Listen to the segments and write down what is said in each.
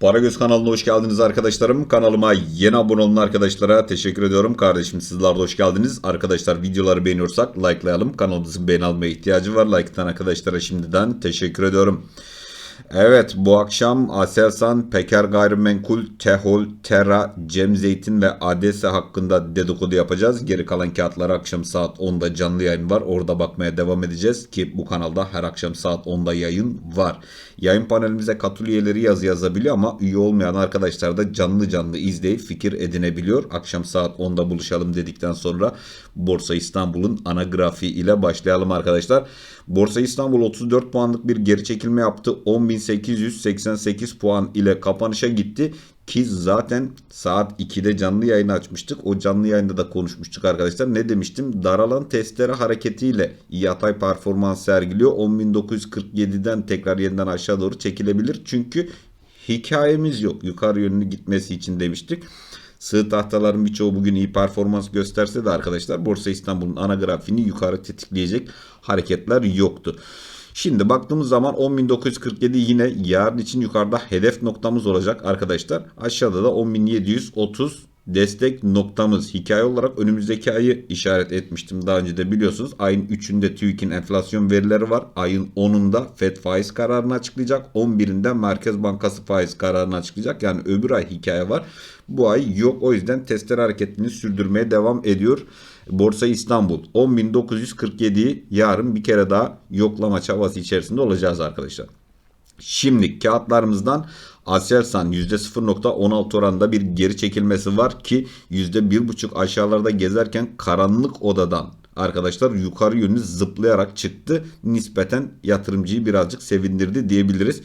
Paragöz kanalına hoş geldiniz arkadaşlarım. Kanalıma yeni abone olan arkadaşlara teşekkür ediyorum. Kardeşim sizler de hoş geldiniz. Arkadaşlar videoları beğeniyorsak likelayalım. Kanalımızın beğeni almaya ihtiyacı var. Like'tan arkadaşlara şimdiden teşekkür ediyorum. Evet bu akşam Aselsan, Peker Gayrimenkul, Tehol, Terra, Cem Zeytin ve Adesa hakkında dedikodu yapacağız. Geri kalan kağıtları akşam saat 10'da canlı yayın var. Orada bakmaya devam edeceğiz ki bu kanalda her akşam saat 10'da yayın var. Yayın panelimize katıl üyeleri yazı yazabiliyor ama üye olmayan arkadaşlar da canlı canlı izleyip fikir edinebiliyor. Akşam saat 10'da buluşalım dedikten sonra Borsa İstanbul'un ana grafiği ile başlayalım arkadaşlar. Borsa İstanbul 34 puanlık bir geri çekilme yaptı. 10.888 puan ile kapanışa gitti. Ki zaten saat 2'de canlı yayın açmıştık. O canlı yayında da konuşmuştuk arkadaşlar. Ne demiştim? Daralan testere hareketiyle yatay performans sergiliyor. 10.947'den tekrar yeniden aşağı doğru çekilebilir. Çünkü hikayemiz yok. Yukarı yönlü gitmesi için demiştik. Sığ tahtaların birçoğu bugün iyi performans gösterse de arkadaşlar Borsa İstanbul'un ana grafiğini yukarı tetikleyecek hareketler yoktu. Şimdi baktığımız zaman 10.947 yine yarın için yukarıda hedef noktamız olacak arkadaşlar. Aşağıda da 10.730 destek noktamız. Hikaye olarak önümüzdeki ayı işaret etmiştim daha önce de biliyorsunuz. Ayın 3'ünde TÜİK'in enflasyon verileri var. Ayın 10'unda FED faiz kararını açıklayacak. 11'inde Merkez Bankası faiz kararını açıklayacak. Yani öbür ay hikaye var. Bu ay yok. O yüzden testler hareketini sürdürmeye devam ediyor. Borsa İstanbul 10.947'yi yarın bir kere daha yoklama çabası içerisinde olacağız arkadaşlar. Şimdi kağıtlarımızdan Aselsan %0.16 oranında bir geri çekilmesi var ki %1.5 aşağılarda gezerken karanlık odadan arkadaşlar yukarı yönlü zıplayarak çıktı. Nispeten yatırımcıyı birazcık sevindirdi diyebiliriz.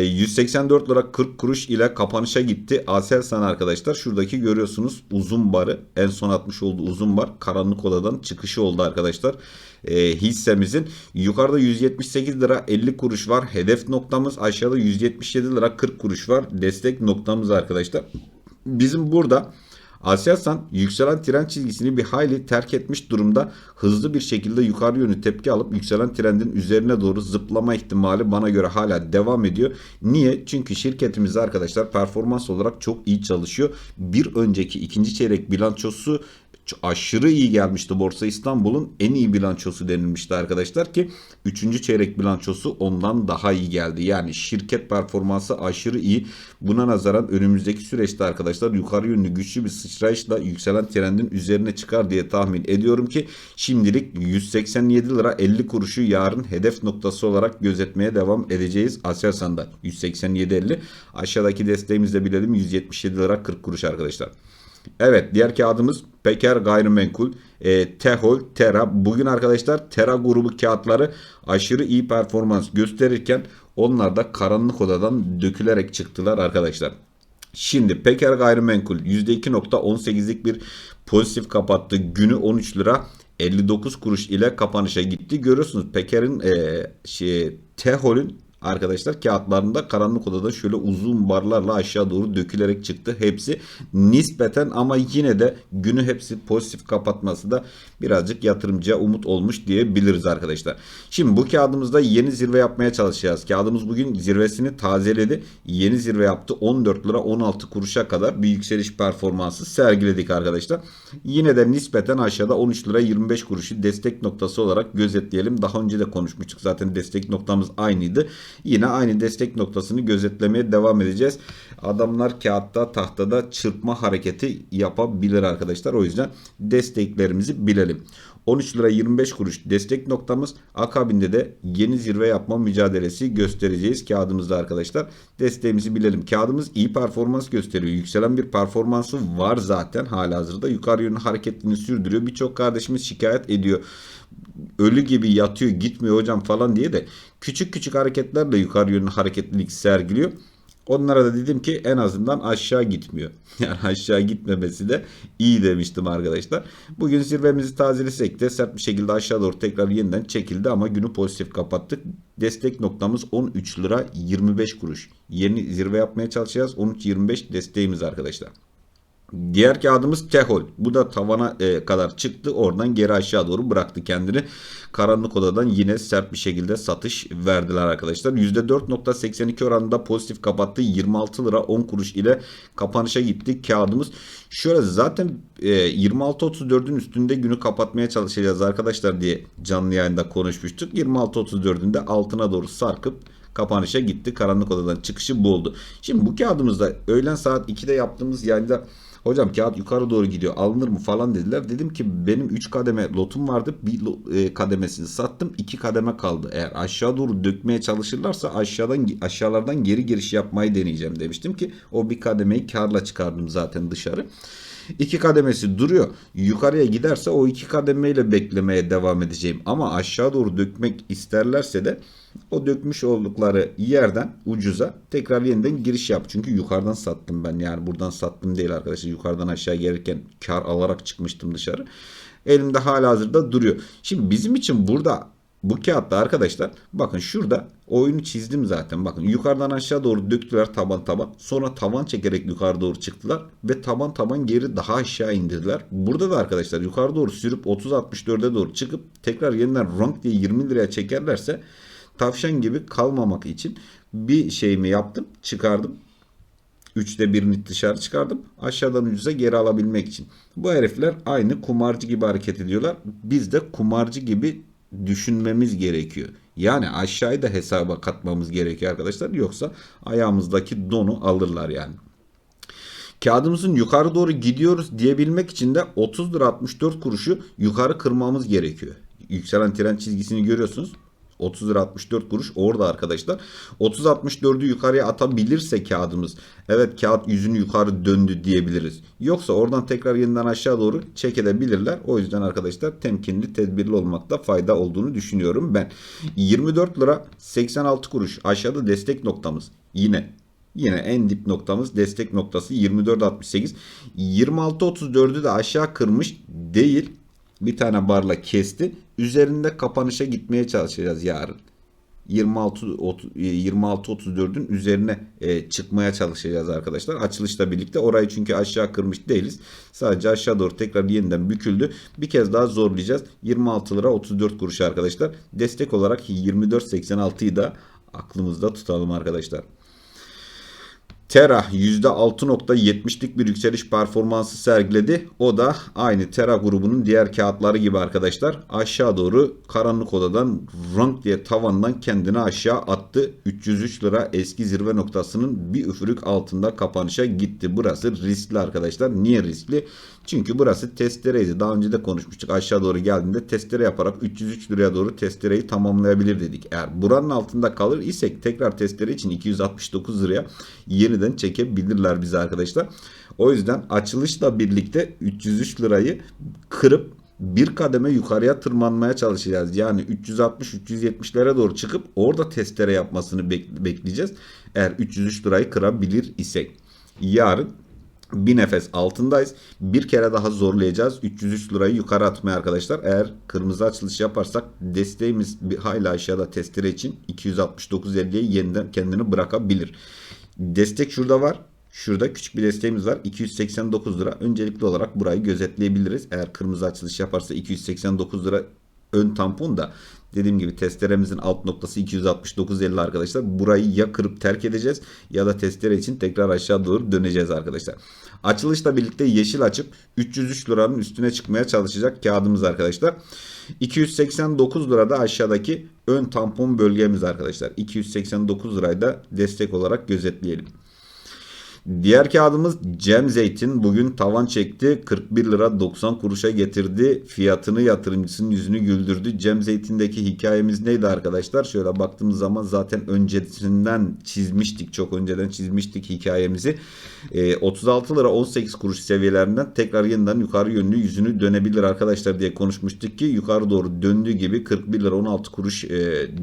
184 lira 40 kuruş ile kapanışa gitti. Aselsan arkadaşlar şuradaki görüyorsunuz uzun barı en son atmış olduğu uzun bar karanlık odadan çıkışı oldu arkadaşlar. E, hissemizin yukarıda 178 lira 50 kuruş var. Hedef noktamız aşağıda 177 lira 40 kuruş var. Destek noktamız arkadaşlar. Bizim burada Aselsan yükselen tren çizgisini bir hayli terk etmiş durumda. Hızlı bir şekilde yukarı yönlü tepki alıp yükselen trendin üzerine doğru zıplama ihtimali bana göre hala devam ediyor. Niye? Çünkü şirketimiz arkadaşlar performans olarak çok iyi çalışıyor. Bir önceki ikinci çeyrek bilançosu aşırı iyi gelmişti Borsa İstanbul'un en iyi bilançosu denilmişti arkadaşlar ki 3. çeyrek bilançosu ondan daha iyi geldi. Yani şirket performansı aşırı iyi. Buna nazaran önümüzdeki süreçte arkadaşlar yukarı yönlü güçlü bir sıçrayışla yükselen trendin üzerine çıkar diye tahmin ediyorum ki şimdilik 187 lira 50 kuruşu yarın hedef noktası olarak gözetmeye devam edeceğiz. Aselsan'da 187.50 aşağıdaki desteğimizi de bilelim 177 lira 40 kuruş arkadaşlar. Evet diğer kağıdımız Peker Gayrimenkul, e, Tehol, Tera. Bugün arkadaşlar Tera grubu kağıtları aşırı iyi performans gösterirken onlar da karanlık odadan dökülerek çıktılar arkadaşlar. Şimdi Peker Gayrimenkul %2.18'lik bir pozitif kapattı. Günü 13 lira 59 kuruş ile kapanışa gitti. Görüyorsunuz Peker'in e, şey, Tehol'ün arkadaşlar kağıtlarında karanlık odada şöyle uzun barlarla aşağı doğru dökülerek çıktı. Hepsi nispeten ama yine de günü hepsi pozitif kapatması da birazcık yatırımcıya umut olmuş diyebiliriz arkadaşlar. Şimdi bu kağıdımızda yeni zirve yapmaya çalışacağız. Kağıdımız bugün zirvesini tazeledi. Yeni zirve yaptı. 14 lira 16 kuruşa kadar bir yükseliş performansı sergiledik arkadaşlar. Yine de nispeten aşağıda 13 lira 25 kuruşu destek noktası olarak gözetleyelim. Daha önce de konuşmuştuk. Zaten destek noktamız aynıydı. Yine aynı destek noktasını gözetlemeye devam edeceğiz. Adamlar kağıtta tahtada çırpma hareketi yapabilir arkadaşlar. O yüzden desteklerimizi bilelim. 13 lira 25 kuruş destek noktamız. Akabinde de yeni zirve yapma mücadelesi göstereceğiz kağıdımızda arkadaşlar. Desteğimizi bilelim. Kağıdımız iyi performans gösteriyor. Yükselen bir performansı var zaten hala hazırda. Yukarı yönlü hareketini sürdürüyor. Birçok kardeşimiz şikayet ediyor ölü gibi yatıyor gitmiyor hocam falan diye de küçük küçük hareketlerle yukarı yönlü hareketlilik sergiliyor. Onlara da dedim ki en azından aşağı gitmiyor. Yani aşağı gitmemesi de iyi demiştim arkadaşlar. Bugün zirvemizi tazelesek de sert bir şekilde aşağı doğru tekrar yeniden çekildi ama günü pozitif kapattık. Destek noktamız 13 lira 25 kuruş. Yeni zirve yapmaya çalışacağız. 13.25 desteğimiz arkadaşlar. Diğer kağıdımız Tehol. Bu da tavana e, kadar çıktı. Oradan geri aşağı doğru bıraktı kendini. Karanlık odadan yine sert bir şekilde satış verdiler arkadaşlar. %4.82 oranında pozitif kapattı. 26 lira 10 kuruş ile kapanışa gitti kağıdımız. Şöyle zaten e, 26.34'ün üstünde günü kapatmaya çalışacağız arkadaşlar diye canlı yayında konuşmuştuk. 26.34'ünde altına doğru sarkıp kapanışa gitti. Karanlık odadan çıkışı bu oldu. Şimdi bu kağıdımızda öğlen saat 2'de yaptığımız yayında Hocam kağıt yukarı doğru gidiyor alınır mı falan dediler. Dedim ki benim 3 kademe lotum vardı. Bir e, kademesini sattım. 2 kademe kaldı. Eğer aşağı doğru dökmeye çalışırlarsa aşağıdan aşağılardan geri giriş yapmayı deneyeceğim demiştim ki o bir kademeyi karla çıkardım zaten dışarı. İki kademesi duruyor. Yukarıya giderse o iki kademeyle beklemeye devam edeceğim. Ama aşağı doğru dökmek isterlerse de o dökmüş oldukları yerden ucuza tekrar yeniden giriş yap. Çünkü yukarıdan sattım ben. Yani buradan sattım değil arkadaşlar. Yukarıdan aşağı gelirken kar alarak çıkmıştım dışarı. Elimde hala hazırda duruyor. Şimdi bizim için burada bu kağıtta arkadaşlar bakın şurada oyunu çizdim zaten. Bakın yukarıdan aşağı doğru döktüler taban taban. Sonra tavan çekerek yukarı doğru çıktılar. Ve taban taban geri daha aşağı indirdiler. Burada da arkadaşlar yukarı doğru sürüp 30-64'e doğru çıkıp tekrar yeniden rank diye 20 liraya çekerlerse tavşan gibi kalmamak için bir şeyimi yaptım çıkardım. Üçte birini dışarı çıkardım. Aşağıdan ucuza geri alabilmek için. Bu herifler aynı kumarcı gibi hareket ediyorlar. Biz de kumarcı gibi düşünmemiz gerekiyor. Yani aşağıyı da hesaba katmamız gerekiyor arkadaşlar. Yoksa ayağımızdaki donu alırlar yani. Kağıdımızın yukarı doğru gidiyoruz diyebilmek için de 30 lira 64 kuruşu yukarı kırmamız gerekiyor. Yükselen tren çizgisini görüyorsunuz. 30 lira 64 kuruş orada arkadaşlar. 30-64'ü yukarıya atabilirse kağıdımız evet kağıt yüzünü yukarı döndü diyebiliriz. Yoksa oradan tekrar yeniden aşağı doğru çek edebilirler. O yüzden arkadaşlar temkinli tedbirli olmakta fayda olduğunu düşünüyorum ben. 24 lira 86 kuruş aşağıda destek noktamız. Yine Yine en dip noktamız destek noktası 24.68. 26.34'ü de aşağı kırmış değil. Bir tane barla kesti. Üzerinde kapanışa gitmeye çalışacağız yarın. 26 26 34'ün üzerine e, çıkmaya çalışacağız arkadaşlar. Açılışla birlikte orayı çünkü aşağı kırmış değiliz. Sadece aşağı doğru tekrar yeniden büküldü. Bir kez daha zorlayacağız. 26 lira 34 kuruş arkadaşlar. Destek olarak 24.86'yı da aklımızda tutalım arkadaşlar. Terra %6.70'lik bir yükseliş performansı sergiledi. O da aynı Terra grubunun diğer kağıtları gibi arkadaşlar. Aşağı doğru karanlık odadan rank diye tavandan kendini aşağı attı. 303 lira eski zirve noktasının bir üfürük altında kapanışa gitti. Burası riskli arkadaşlar. Niye riskli? Çünkü burası testereydi. Daha önce de konuşmuştuk. Aşağı doğru geldiğinde testere yaparak 303 liraya doğru testereyi tamamlayabilir dedik. Eğer buranın altında kalır isek tekrar testere için 269 liraya yeniden çekebilirler bizi arkadaşlar. O yüzden açılışla birlikte 303 lirayı kırıp bir kademe yukarıya tırmanmaya çalışacağız. Yani 360-370'lere doğru çıkıp orada testere yapmasını bekleyeceğiz. Eğer 303 lirayı kırabilir isek. Yarın bir nefes altındayız. Bir kere daha zorlayacağız. 303 lirayı yukarı atmaya arkadaşlar. Eğer kırmızı açılış yaparsak desteğimiz bir hala aşağıda testere için 269.50'ye yeniden kendini bırakabilir. Destek şurada var. Şurada küçük bir desteğimiz var. 289 lira. Öncelikli olarak burayı gözetleyebiliriz. Eğer kırmızı açılış yaparsa 289 lira ön tampon da dediğim gibi testeremizin alt noktası 269.50 arkadaşlar. Burayı ya kırıp terk edeceğiz ya da testere için tekrar aşağı doğru döneceğiz arkadaşlar. Açılışla birlikte yeşil açıp 303 liranın üstüne çıkmaya çalışacak kağıdımız arkadaşlar. 289 lirada aşağıdaki ön tampon bölgemiz arkadaşlar. 289 lirayı da destek olarak gözetleyelim. Diğer kağıdımız Cem Zeytin bugün tavan çekti. 41 lira 90 kuruşa getirdi. Fiyatını yatırımcısının yüzünü güldürdü. Cem Zeytin'deki hikayemiz neydi arkadaşlar? Şöyle baktığımız zaman zaten öncesinden çizmiştik. Çok önceden çizmiştik hikayemizi. E, 36 lira 18 kuruş seviyelerinden tekrar yeniden yukarı yönlü yüzünü dönebilir arkadaşlar diye konuşmuştuk ki yukarı doğru döndüğü gibi 41 lira 16 kuruş e,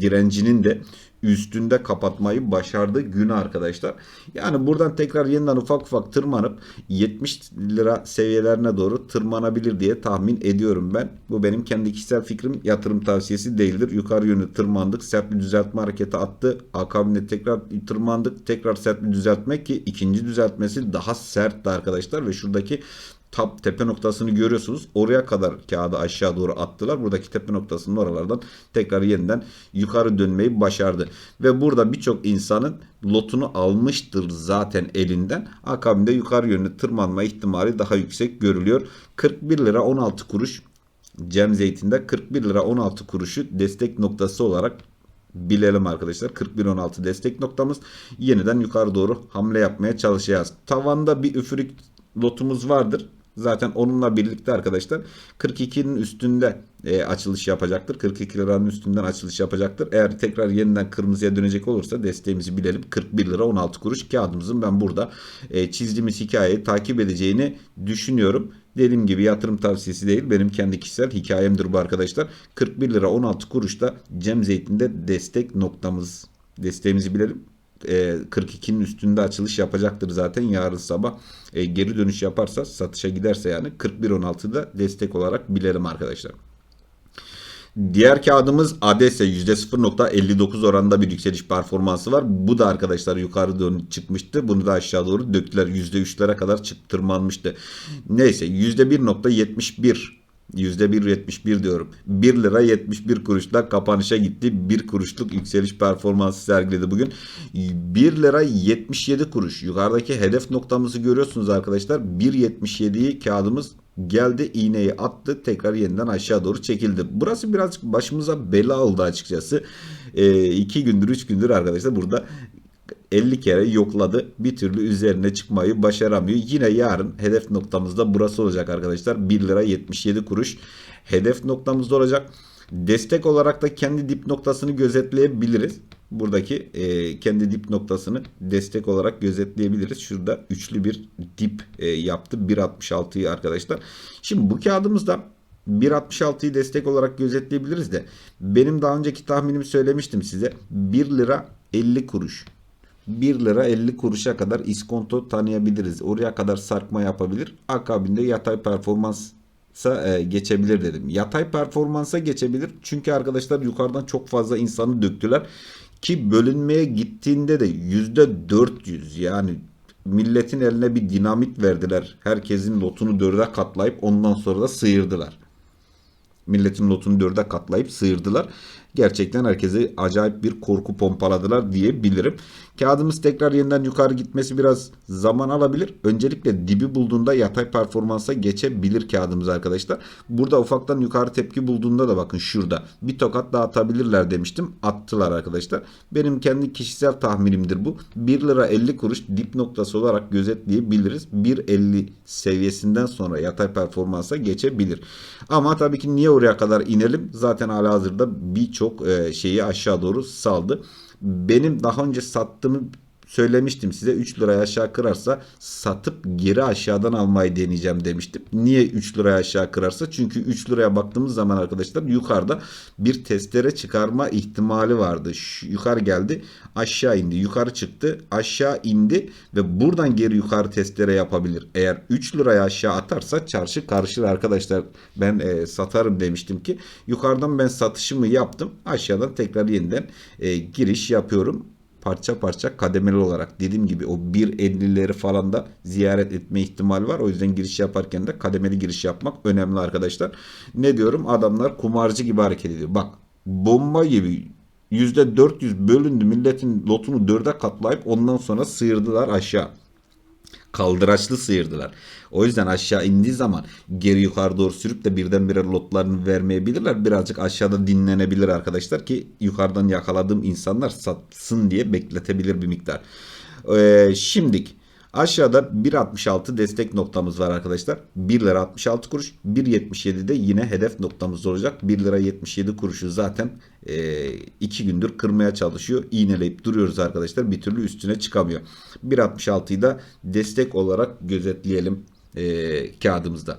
direncinin de üstünde kapatmayı başardı gün arkadaşlar. Yani buradan tekrar yeniden ufak ufak tırmanıp 70 lira seviyelerine doğru tırmanabilir diye tahmin ediyorum ben. Bu benim kendi kişisel fikrim. Yatırım tavsiyesi değildir. Yukarı yönlü tırmandık. Sert bir düzeltme hareketi attı. Akabinde tekrar tırmandık. Tekrar sert bir düzeltme ki ikinci düzeltmesi daha sertti arkadaşlar ve şuradaki tap tepe noktasını görüyorsunuz. Oraya kadar kağıdı aşağı doğru attılar. Buradaki tepe noktasının oralardan tekrar yeniden yukarı dönmeyi başardı. Ve burada birçok insanın lotunu almıştır zaten elinden. Akabinde yukarı yönlü tırmanma ihtimali daha yüksek görülüyor. 41 lira 16 kuruş Cem Zeytin'de 41 lira 16 kuruşu destek noktası olarak bilelim arkadaşlar. 41.16 destek noktamız. Yeniden yukarı doğru hamle yapmaya çalışacağız. Tavanda bir üfürük lotumuz vardır. Zaten onunla birlikte arkadaşlar 42'nin üstünde e, açılış yapacaktır. 42 liranın üstünden açılış yapacaktır. Eğer tekrar yeniden kırmızıya dönecek olursa desteğimizi bilelim. 41 lira 16 kuruş kağıdımızın ben burada e, çizdiğimiz hikayeyi takip edeceğini düşünüyorum. Dediğim gibi yatırım tavsiyesi değil. Benim kendi kişisel hikayemdir bu arkadaşlar. 41 lira 16 kuruşta Cem Zeytin'de destek noktamız. Desteğimizi bilelim. E, 42'nin üstünde açılış yapacaktır zaten yarın sabah. E, geri dönüş yaparsa satışa giderse yani 41.16'da destek olarak bilelim arkadaşlar. Diğer kağıdımız ADS %0.59 oranında bir yükseliş performansı var. Bu da arkadaşlar yukarı doğru çıkmıştı. Bunu da aşağı doğru döktüler. %3'lere kadar çık tırmanmıştı. Neyse %1.71 %1.71 diyorum. 1 lira 71 kuruşla kapanışa gitti. 1 kuruşluk yükseliş performansı sergiledi bugün. 1 lira 77 kuruş. Yukarıdaki hedef noktamızı görüyorsunuz arkadaşlar. 1.77'yi kağıdımız geldi iğneyi attı tekrar yeniden aşağı doğru çekildi. Burası birazcık başımıza bela oldu açıkçası. 2 ee, gündür 3 gündür arkadaşlar burada 50 kere yokladı. Bir türlü üzerine çıkmayı başaramıyor. Yine yarın hedef noktamızda burası olacak arkadaşlar. 1 lira 77 kuruş hedef noktamızda olacak. Destek olarak da kendi dip noktasını gözetleyebiliriz. Buradaki e, kendi dip noktasını destek olarak gözetleyebiliriz. Şurada üçlü bir dip e, yaptı. 1.66'yı arkadaşlar. Şimdi bu kağıdımızda 1.66'yı destek olarak gözetleyebiliriz de benim daha önceki tahminimi söylemiştim size. 1 lira 50 kuruş. 1 lira 50 kuruşa kadar iskonto tanıyabiliriz. Oraya kadar sarkma yapabilir. Akabinde yatay performans e, geçebilir dedim. Yatay performansa geçebilir. Çünkü arkadaşlar yukarıdan çok fazla insanı döktüler. Ki bölünmeye gittiğinde de %400 yani milletin eline bir dinamit verdiler. Herkesin lotunu dörde katlayıp ondan sonra da sıyırdılar. Milletin lotunu dörde katlayıp sıyırdılar gerçekten herkese acayip bir korku pompaladılar diyebilirim. Kağıdımız tekrar yeniden yukarı gitmesi biraz zaman alabilir. Öncelikle dibi bulduğunda yatay performansa geçebilir kağıdımız arkadaşlar. Burada ufaktan yukarı tepki bulduğunda da bakın şurada bir tokat daha atabilirler demiştim. Attılar arkadaşlar. Benim kendi kişisel tahminimdir bu. 1 lira 50 kuruş dip noktası olarak gözetleyebiliriz. 1.50 seviyesinden sonra yatay performansa geçebilir. Ama tabii ki niye oraya kadar inelim? Zaten hala hazırda birçok çok e, şeyi aşağı doğru saldı. Benim daha önce sattığımı söylemiştim size 3 liraya aşağı kırarsa satıp geri aşağıdan almayı deneyeceğim demiştim. Niye 3 liraya aşağı kırarsa? Çünkü 3 liraya baktığımız zaman arkadaşlar yukarıda bir testere çıkarma ihtimali vardı. Şu, yukarı geldi aşağı indi. Yukarı çıktı aşağı indi ve buradan geri yukarı testere yapabilir. Eğer 3 liraya aşağı atarsa çarşı karışır arkadaşlar. Ben e, satarım demiştim ki yukarıdan ben satışımı yaptım. Aşağıdan tekrar yeniden e, giriş yapıyorum parça parça kademeli olarak dediğim gibi o 1.50'leri falan da ziyaret etme ihtimali var. O yüzden giriş yaparken de kademeli giriş yapmak önemli arkadaşlar. Ne diyorum? Adamlar kumarcı gibi hareket ediyor. Bak bomba gibi %400 bölündü. Milletin lotunu dörde katlayıp ondan sonra sıyırdılar aşağı kaldıraçlı sıyırdılar. O yüzden aşağı indiği zaman geri yukarı doğru sürüp de birdenbire lotlarını vermeyebilirler. Birazcık aşağıda dinlenebilir arkadaşlar ki yukarıdan yakaladığım insanlar satsın diye bekletebilir bir miktar. Ee, şimdik Aşağıda 1.66 destek noktamız var arkadaşlar. 1 lira 66 kuruş. 1.77'de yine hedef noktamız olacak. 1 lira 77 kuruşu zaten 2 e, gündür kırmaya çalışıyor. İğneleyip duruyoruz arkadaşlar. Bir türlü üstüne çıkamıyor. 1.66'yı da destek olarak gözetleyelim e, kağıdımızda.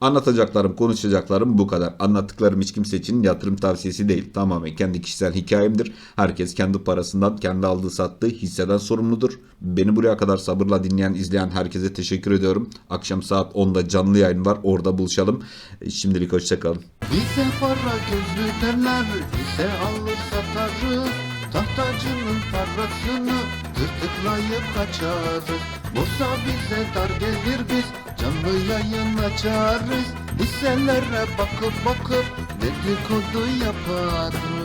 Anlatacaklarım, konuşacaklarım bu kadar. Anlattıklarım hiç kimse için yatırım tavsiyesi değil. Tamamen kendi kişisel hikayemdir. Herkes kendi parasından, kendi aldığı sattığı hisseden sorumludur. Beni buraya kadar sabırla dinleyen, izleyen herkese teşekkür ediyorum. Akşam saat 10'da canlı yayın var. Orada buluşalım. Şimdilik hoşçakalın. Bize para gözlü derler, bize alır satarız. Tahtacının parasını tırtıklayıp kaçarız. Borsa bize dar gelir biz canlı yayın açarız. Hisselere bakıp bakıp dedikodu yaparız.